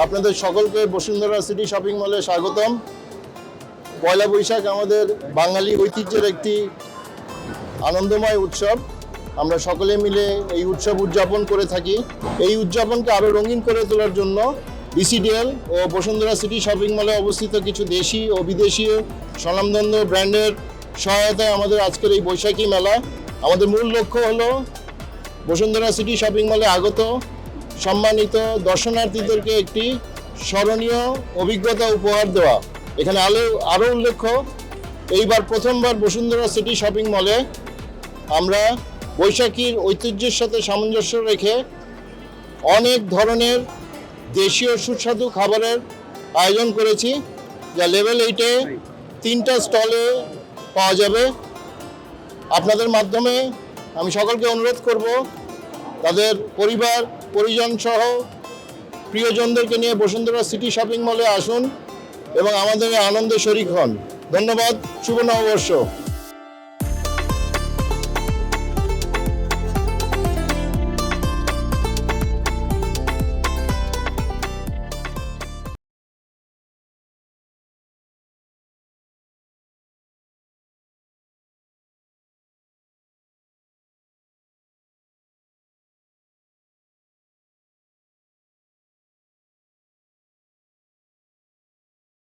আপনাদের সকলকে Bashundhara city shopping মলে স্বাগতম। পয়লা বৈশাখ আমাদের বাঙালি ঐতিহ্যের একটি আনন্দময় উৎসব। আমরা সকলে মিলে এই উৎসব উদযাপন করে থাকি। এই উদযাপনকে আরও রঙিন করে তোলার জন্য বিসিডিএল ও বসুন্ধরা সিটি শপিং মলে অবস্থিত কিছু দেশি ও বিদেশি স্বনামধন্য ব্র্যান্ডের সহায়তায় আমাদের আজকের এই বৈশাখী মেলা। আমাদের মূল লক্ষ্য হলো বসুন্ধরা সিটি শপিং মলে আগত সম্মানিত দর্শনার্থীদেরকে একটি স্মরণীয় অভিজ্ঞতা উপহার দেওয়া। এখানে আলো আরও উল্লেখ্য, এইবার প্রথমবার বসুন্ধরা সিটি শপিং মলে আমরা বৈশাখীর ঐতিহ্যের সাথে সামঞ্জস্য রেখে অনেক ধরনের দেশীয় সুস্বাদু খাবারের আয়োজন করেছি, যা লেভেল এইটে তিনটা স্টলে পাওয়া যাবে। আপনাদের মাধ্যমে আমি সকলকে অনুরোধ করব, তাদের পরিবার পরিজন সহ প্রিয়জনদেরকে নিয়ে বসুন্ধরা সিটি শপিং মলে আসুন এবং আমাদের আনন্দে শরিক হন। ধন্যবাদ, শুভ নববর্ষ।